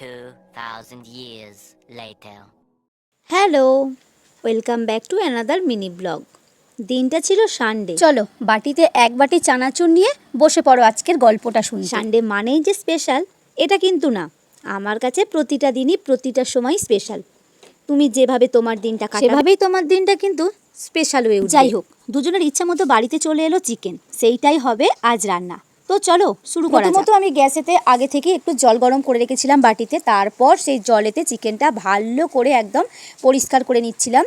2,000 years later. Hello welcome back to another mini vlog দিনটা ছিল Sunday চলো বাটিতে এক বাটি চানাচুর নিয়ে বসে পড়ো আজকের গল্পটা শুনতে। সানডে মানেই যে স্পেশাল এটা কিন্তু না। আমার কাছে প্রতিটা দিনই প্রতিটা সময় স্পেশাল তুমি যেভাবে তোমার দিনটা সেভাবেই তোমার দিনটা কিন্তু স্পেশাল হয়ে যাই হোক দুজনের ইচ্ছা মতো বাড়িতে চলে এলো চিকেন। সেইটাই হবে আজ রান্না। তো চলো শুরু করা যাক। আমি গ্যাসেতে আগে থেকে একটু জল গরম করে রেখেছিলাম বাটিতে, তারপর সেই জলেতে চিকেনটা ভালো করে একদম পরিষ্কার করে নিচ্ছিলাম।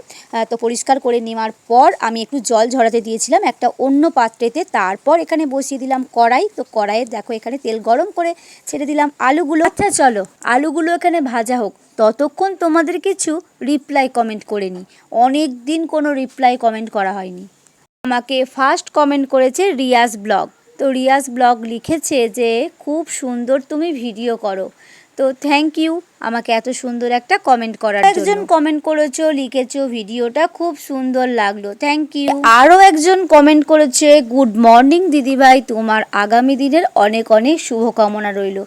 তো পরিষ্কার করে নেওয়ার পর আমি একটু জল ঝরাতে দিয়েছিলাম একটা অন্য পাত্রেতে, তারপর এখানে বসিয়ে দিলাম কড়াই। তো কড়াইয়ে দেখো এখানে তেল গরম করে ছেড়ে দিলাম আলুগুলো। আচ্ছা চলো আলুগুলো এখানে ভাজা হোক। ততক্ষণ তোমাদের কিছু রিপ্লাই কমেন্ট করে নি অনেক দিন কোনো রিপ্লাই কমেন্ট করা হয়নি। আমাকে ফার্স্ট কমেন্ট করেছে রিয়াজ ব্লগ। তো রিয়াজ ব্লগ লিখেছে যে খুব সুন্দর তুমি ভিডিও করো। তো থ্যাংক ইউ আমাকে এত সুন্দর একটা কমেন্ট করার একজন কমেন্ট করেছ লিখেছো ভিডিওটা খুব সুন্দর লাগল। থ্যাংক ইউ আরও একজন কমেন্ট করেছে গুড মর্নিং দিদিভাই। তোমার আগামী দিনের অনেক অনেক শুভকামনা রইল।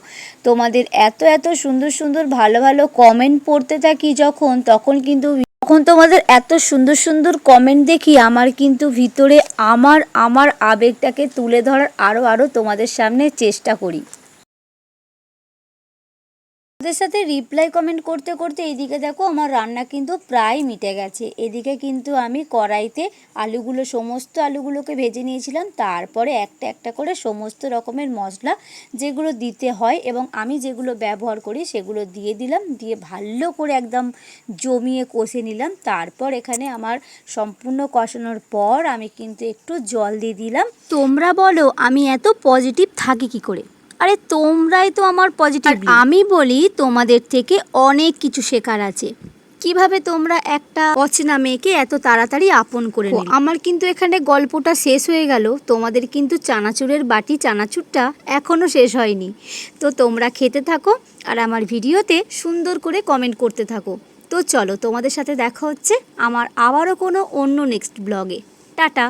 তোমাদের এত এত সুন্দর সুন্দর ভালো ভালো কমেন্ট পড়তে থাকি যখন তখন কিন্তু তখন তোমাদের এত সুন্দর সুন্দর কমেন্ট দেখি, আমার কিন্তু ভিতরে আমার আমার আবেগটাকে তুলে ধরার আরও আরও তোমাদের সামনে চেষ্টা করি। ওদের সাথে রিপ্লাই কমেন্ট করতে করতে এইদিকে দেখো আমার রান্না কিন্তু প্রায় মিটে গেছে। এদিকে কিন্তু আমি কড়াইতে আলুগুলো, সমস্ত আলুগুলোকে ভেজে নিয়েছিলাম। তারপরে একটা একটা করে সমস্ত রকমের মশলা যেগুলো দিতে হয় এবং আমি যেগুলো ব্যবহার করি সেগুলো দিয়ে দিলাম। দিয়ে ভালো করে একদম জমিয়ে কষে নিলাম। তারপর এখানে আমার সম্পূর্ণ কষানোর পর আমি কিন্তু একটু জল দিয়ে দিলাম। তোমরা বলো আমি এত পজিটিভ থাকি কি করে? আরে তোমরাই তো আমার পজিটিভ আমি বলি তোমাদের থেকে অনেক কিছু শেখার আছে। কীভাবে তোমরা একটা অচেনা মেয়েকে এত তাড়াতাড়ি আপন করে নিলে? আমার কিন্তু এখানে গল্পটা শেষ হয়ে গেল। তোমাদের কিন্তু চানাচুরের বাটি চানাচুরটা এখনও শেষ হয়নি। তো তোমরা খেতে থাকো আর আমার ভিডিওতে সুন্দর করে কমেন্ট করতে থাকো। তো চলো তোমাদের সাথে দেখা হচ্ছে আমার আবারও কোনো অন্য নেক্সট ব্লগে টাটা।